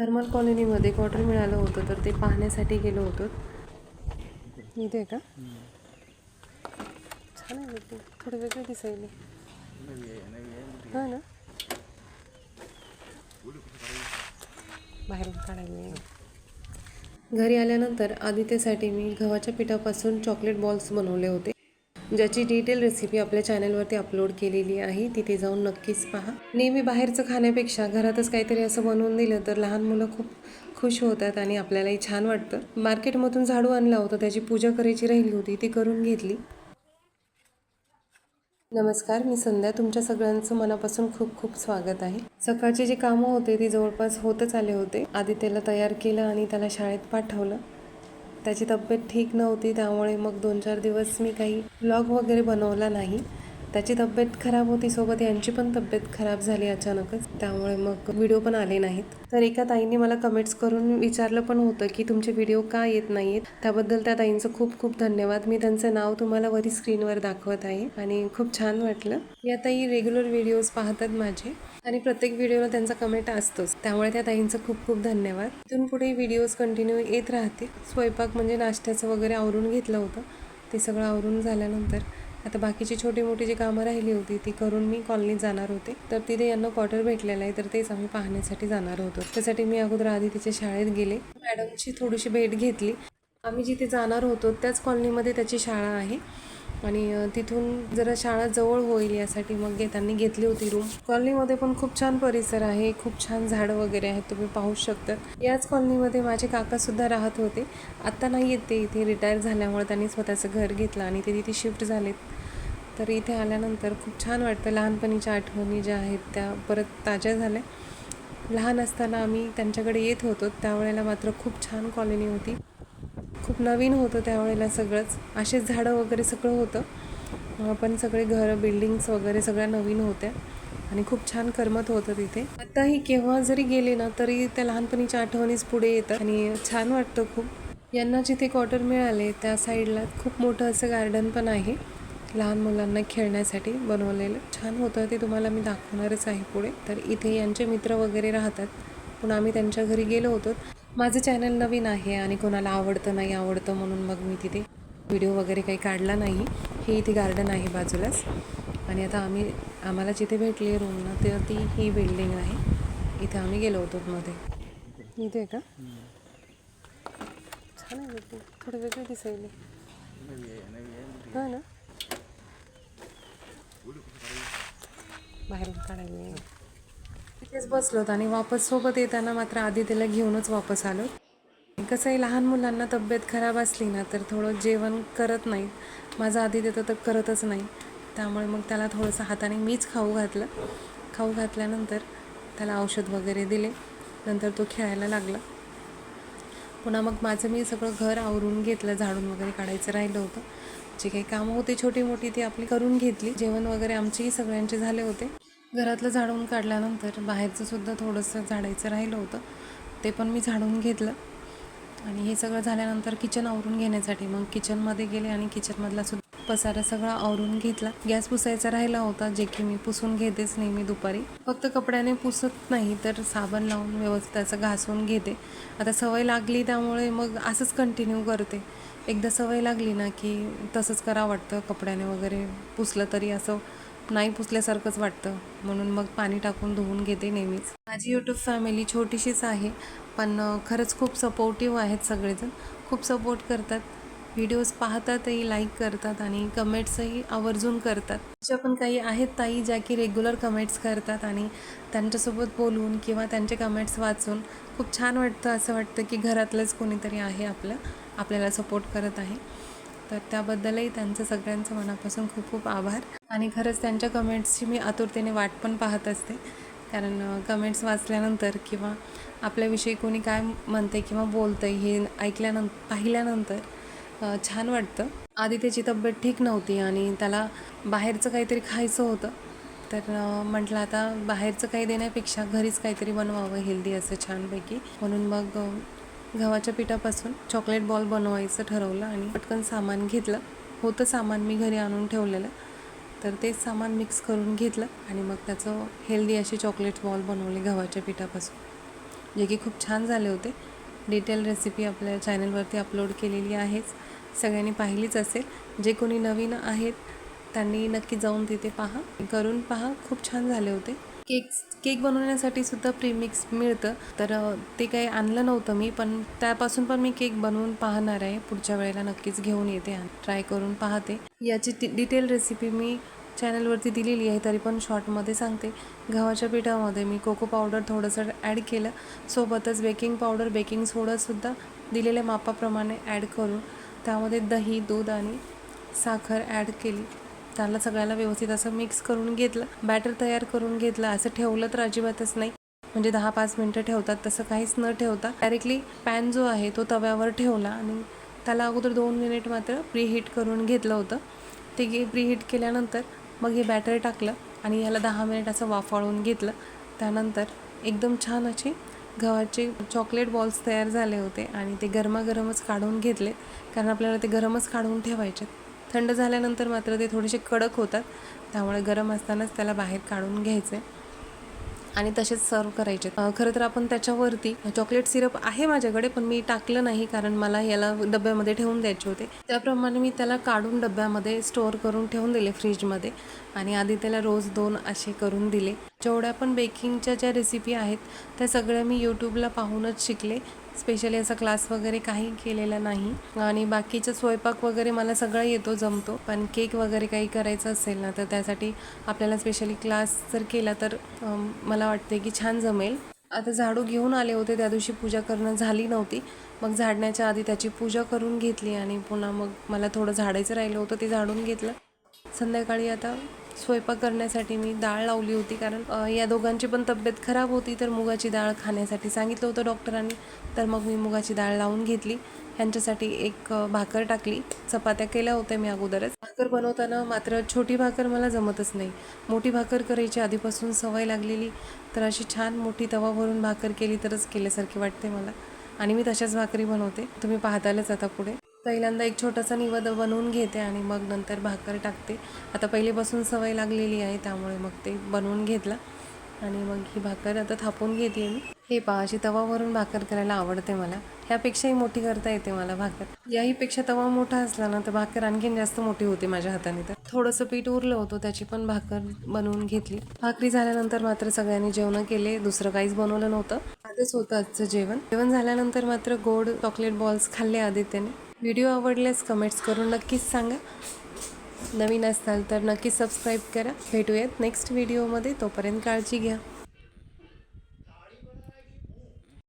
Thermal कॉलनीमध्ये quarter मिळालं होतं तर ते पाहण्यासाठी गेलो होतो. इथे आहे का? छान आहे थोडं वेगळं दिसायला. हा ना? बाहेरून काढायला घरी आल्यानंतर आदित्यसाठी मी गव्हाच्या पिठापासून चॉकलेट बॉल्स बनवले होते. ज्याची डिटेल रेसिपी आपल्या चॅनलवरती अपलोड केलेली आहे तिथे जाऊन नक्कीच पहा. नेहमी बाहेरचं खाण्यापेक्षा घरातच काहीतरी असं बनवून दिलं तर लहान मुलं खूप खुश होतात आणि आपल्यालाही छान वाटतं. मार्केटमधून झाडू आणला होता त्याची पूजा करायची राहिली होती ती करून घेतली. नमस्कार मी संध्या. तुमच्या सगळ्यांचं मनापासून खूप खूप स्वागत आहे. सकाळचे जे कामं होते ते जवळपास होतच आले होते. आधी त्याला तयार केलं आणि त्याला शाळेत पाठवलं. त्याची तब्येत ठीक नव्हती त्यामुळे मग दोन चार दिवस मी काही ब्लॉग वगैरे बनवला नाही. त्याची तब्येत खराब होती सोबत यांची पण तब्येत खराब झाली अचानकच. त्यामुळे मग व्हिडिओ पण आले नाहीत. तर एका ताईने मला कमेंट्स करून विचारलं पण होतं की तुमचे व्हिडिओ का येत नाहीत त्याबद्दल त्या ताईंचं खूप खूप धन्यवाद. मी त्यांचं नाव तुम्हाला वरी स्क्रीनवर दाखवत आहे आणि खूप छान वाटलं. या ताई रेग्युलर व्हिडिओज पाहतात माझे. आणि प्रत्येक व्हिडिओला त्यांचा कमेंट असतोच. त्यामुळे त्या ताईंचं खूप खूप धन्यवाद. इथून पुढे व्हिडिओज कंटिन्यू येत राहतील. स्वयंपाक म्हणजे नाश्त्याचं वगैरे आवरून घेतलं होतं. ते सगळं आवरून झाल्यानंतर आता बाकीची छोटी मोठी जी कामं राहिली होती ती करून मी कॉलनीत जाणार होते. तर तिथे यांना क्वार्टर भेटलेलं आहे तर तेच आम्ही पाहण्यासाठी जाणार होतो. त्यासाठी मी अगोदर आधी तिच्या शाळेत गेले. मॅडमची थोडीशी भेट घेतली. आम्ही जिथे जाणार होतो त्याच कॉलनीमध्ये त्याची शाळा आहे. आणि तिथून जरा शाळा जवळ होईल यासाठी मग घे- त्यांनी घेतली होती रूम. कॉलनीमध्ये पण खूप छान परिसर आहे खूप छान झाडं वगैरे आहेत तुम्ही पाहू शकता. याच कॉलनीमध्ये माझे काकासुद्धा राहत होते. आत्ता नाही येत ते इथे रिटायर झाल्यामुळे त्यांनी स्वतःचं घर घेतलं आणि ते तिथे शिफ्ट झालेत. तर इथे आल्यानंतर खूप छान वाटतं लहानपणीच्या आठवणी ज्या आहेत त्या परत ताज्या झाल्या. लहान असताना आम्ही त्यांच्याकडे येत होतो त्यावेळेला मात्र खूप छान कॉलनी होती. खूप नवीन होतं त्यावेळेला सगळंच. असेच झाडं वगैरे सगळं होतं. पण सगळे घरं बिल्डिंग्स वगैरे सगळ्या नवीन होत्या. आणि खूप छान करमत होतं तिथे. आताही केव्हा जरी गेले ना तरी त्या लहानपणीच्या आठवणीच पुढे येतात. आणि छान वाटतं खूप. यांना जिथे क्वार्टर मिळाले त्या साईडला खूप मोठं असं गार्डन पण आहे. लहान मुलांना खेळण्यासाठी बनवलेलं. छान होतं ते तुम्हाला मी दाखवणारच आहे पुढे. तर इथे यांचे मित्र वगैरे राहतात. पण आम्ही त्यांच्या घरी गेलो होतो. माझं चॅनल नवीन आहे आणि कोणाला आवडतं नाही आवडतं म्हणून मग मी तिथे व्हिडिओ वगैरे काही काढला नाही. हे इथे गार्डन आहे बाजूलाच. आणि आता आम्ही आम्हाला जिथे भेटली रूम ना तर ती ही बिल्डिंग आहे. इथे आम्ही गेलो होतो मध्ये. इथे आहे का? छान आहे बिल्डिंग थोडं वेगळं दिसायले. हा ना? बाहेरून काढायला तिथेच बसलो आणि वापस सोबत येताना मात्र आधी त्याला घेऊनच वापस आलो. कसं आहे लहान मुलांना तब्येत खराब असली ना तर थोडं जेवण करत नाही. माझं आधी देतं तर करतच नाही. त्यामुळे मग त्याला थोडंसं हाताने मीच खाऊ घातलं. खाऊ घातल्यानंतर त्याला औषध वगैरे दिले. नंतर तो खेळायला लागला. पुन्हा मग माझं मी सगळं घर आवरून घेतलं झाडून वगैरे काढायचं राहिलं होतं. जे काही कामं होती छोटी मोठी ती आपली करून घेतली. जेवण वगैरे आमचेही सगळ्यांचे झाले होते. घरातलं झाडून काढल्यानंतर बाहेरचं सुद्धा थोडंसं झाडायचं राहिलं होतं. ते पण मी झाडून घेतलं. आणि हे सगळं झाल्यानंतर किचन आवरून घेण्यासाठी मग किचनमध्ये गेले आणि किचनमधला सुद्धा पसारा सगळा आवरून घेतला. गॅस पुसायचा राहिला होता जे की मी पुसून घेतेच नेहमी दुपारी. फक्त कपड्याने पुसत नाही तर साबण लावून व्यवस्थित असं घासून घेते. आता सवय लागली त्यामुळे मग असंच कंटिन्यू करते. एकदा सवय लागली ना की तसंच करावं वाटतं कपड्याने वगैरे पुसलं तरी असं नाही पुसल्यासारखंच वाटतं. म्हणून मग पाणी टाकून धुवून घेते नेहमीच. माझी यूट्यूब फॅमिली छोटीशीच आहे पण खरंच खूप सपोर्टिव्ह आहेत सगळेजण. खूप सपोर्ट करतात. व्हिडिओज पाहतातही लाईक करतात आणि कमेंट्सही आवर्जून करतात. अशा पण काही आहेत ताई ज्या की रेग्युलर कमेंट्स करतात आणि त्यांच्यासोबत बोलून किंवा त्यांचे कमेंट्स वाचून खूप छान वाटतं असं वाटतं की घरातलंच कोणीतरी आहे आपलं आपल्याला सपोर्ट करत आहे. तर त्याबद्दलही त्यांचं सगळ्यांचं मनापासून खूप खूप आभार. आणि खरंच त्यांच्या कमेंट्सची मी आतुरतेने वाट पण पाहत असते. कारण कमेंट्स वाचल्यानंतर किंवा आपल्याविषयी कोणी काय म्हणते किंवा बोलतं हे ऐकल्यानं पाहिल्यानंतर छान वाटतं. आधी त्याची तब्येत ठीक नव्हती आणि त्याला बाहेरचं काहीतरी खायचं होतं. तर म्हटलं आता बाहेरचं काही देण्यापेक्षा घरीच काहीतरी बनवावं हेल्दी असं छानपैकी. म्हणून मग गव्हाच्या पिठापासून चॉकलेट बॉल बनवायचं ठरवलं आणि पटकन सामान घेतलं. होतं सामान मी घरी आणून ठेवलेलं. तर तेच सामान मिक्स करून घेतलं आणि मग त्याचं हेल्दी असे चॉकलेट बॉल बनवले गव्हाच्या पिठापासून. जे की खूप छान झाले होते. डिटेल रेसिपी आपल्या चॅनलवरती अपलोड केलेली आहेच. सगळ्यांनी पाहिलीच असेल. जे कोणी नवीन आहेत त्यांनी नक्की जाऊन तिथे पहा. करून पहा. खूप छान झाले होते. केक्स केक बनवण्यासाठी सुद्धा प्रीमिक्स मिळतं. तर ते काही आणलं नव्हतं मी पण त्यापासून पण मी केक बनवून पाहणार आहे. पुढच्या वेळेला नक्कीच घेऊन येते ट्राय करून पाहते. याची ती डिटेल रेसिपी मी चॅनलवरती दिलेली आहे तरी पण शॉर्टमध्ये सांगते. गव्हाच्या पिठामध्ये मी कोको पावडर थोडंसं ॲड केलं. सोबतच बेकिंग पावडर बेकिंग सोडासुद्धा दिलेल्या मापाप्रमाणे ॲड करून त्यामध्ये दही दूध आणि साखर ॲड केली. त्याला सगळ्याला व्यवस्थित असं मिक्स करून घेतलं. बॅटर तयार करून घेतलं. असं ठेवलं तर अजिबातच नाही. म्हणजे दहा पाच मिनटं ठेवतात तसं काहीच न ठेवता. डायरेक्टली पॅन जो आहे तो तव्यावर ठेवला आणि त्याला अगोदर दोन मिनिट मात्र प्रीहीट करून घेतलं होतं. ते गे प्रीहीट केल्यानंतर मग हे बॅटर टाकलं आणि ह्याला दहा मिनिट असं वाफाळून घेतलं. त्यानंतर एकदम छान असे गव्हाचे चॉकलेट बॉल्स तयार झाले होते आणि ते गरमागरमच काढून घेतले. कारण आपल्याला ते गरमच काढून ठेवायचे. थंड झाल्यानंतर मात्र ते थोडेसे कडक होतात. त्यामुळे गरम असतानाच त्याला बाहेर काढून घ्यायचे आणि तसेच सर्व करायचे. खरं तर आपण त्याच्यावरती चॉकलेट सिरप आहे माझ्याकडे पण मी टाकलं नाही कारण मला याला डब्यामध्ये ठेवून द्यायचे होते. त्याप्रमाणे मी त्याला काढून डब्यामध्ये स्टोअर करून ठेवून दिले फ्रीजमध्ये आणि आधी त्याला रोज दोन असे करून दिले. जेवढ्या पण बेकिंगच्या ज्या रेसिपी आहेत त्या सगळ्या मी यूट्यूबला पाहूनच शिकले. स्पेशली असा क्लास वगैरे काही केलेला नाही. आणि बाकीचं स्वयंपाक वगैरे मला सगळं येतो जमतो. पण केक वगैरे काही करायचं असेल ना तर त्यासाठी आपल्याला स्पेशली क्लास जर केला तर मला वाटते की छान जमेल. आता झाडू घेऊन आले होते त्या दिवशी पूजा करणं झाली नव्हती. मग झाडण्याच्या आधी त्याची पूजा करून घेतली आणि पुन्हा मग मला थोडं झाडायचं राहिलं होतं ते झाडून घेतलं. संध्याकाळी आता स्वयंपाक करण्यासाठी मी डाळ लावली होती कारण या दोघांची पण तब्येत खराब होती तर मुगाची डाळ खाण्यासाठी सांगितलं होतं डॉक्टरांनी. तर मग मी मुगाची डाळ लावून घेतली. ह्यांच्यासाठी एक भाकर टाकली. चपात्या केल्या होत्या मी अगोदरच. भाकर बनवताना मात्र छोटी भाकर मला जमतच नाही. मोठी भाकर करायची आधीपासून सवय लागलेली. तर अशी छान मोठी तवा भरून भाकर केली तरच केल्यासारखी वाटते मला. आणि मी तशाच भाकरी बनवते. तुम्ही पाहतालच आता पुढे. पहिल्यांदा एक छोटासा निवद बनवून घेते आणि मग नंतर भाकर टाकते. आता पहिलेपासून सवय लागलेली आहे त्यामुळे मग ते बनवून घेतला. आणि मग ही भाकर आता थापून घेते मी. हे पहा अशी तवावरून भाकर करायला आवडते मला. ह्यापेक्षाही मोठी करता येते मला भाकर. याहीपेक्षा तवा मोठा असला ना तर भाकर आणखीन जास्त मोठी होते माझ्या हाताने. तर थोडंसं पीठ उरलं होतं त्याची पण भाकर बनवून घेतली. भाकरी झाल्यानंतर मात्र सगळ्यांनी जेवण केले दुसरं काहीच बनवलं नव्हतं. आधीच होतं आजचं जेवण. जेवण झाल्यानंतर मात्र गोड चॉकलेट बॉल्स खाल्ले आदित्यने. व्हिडिओ आवडल्यास कमेंट्स करून नक्कीच सांगा. नवीन असाल तर नक्की सबस्क्राईब करा. भेटूयात नेक्स्ट व्हिडिओमध्ये तोपर्यंत काळजी घ्या.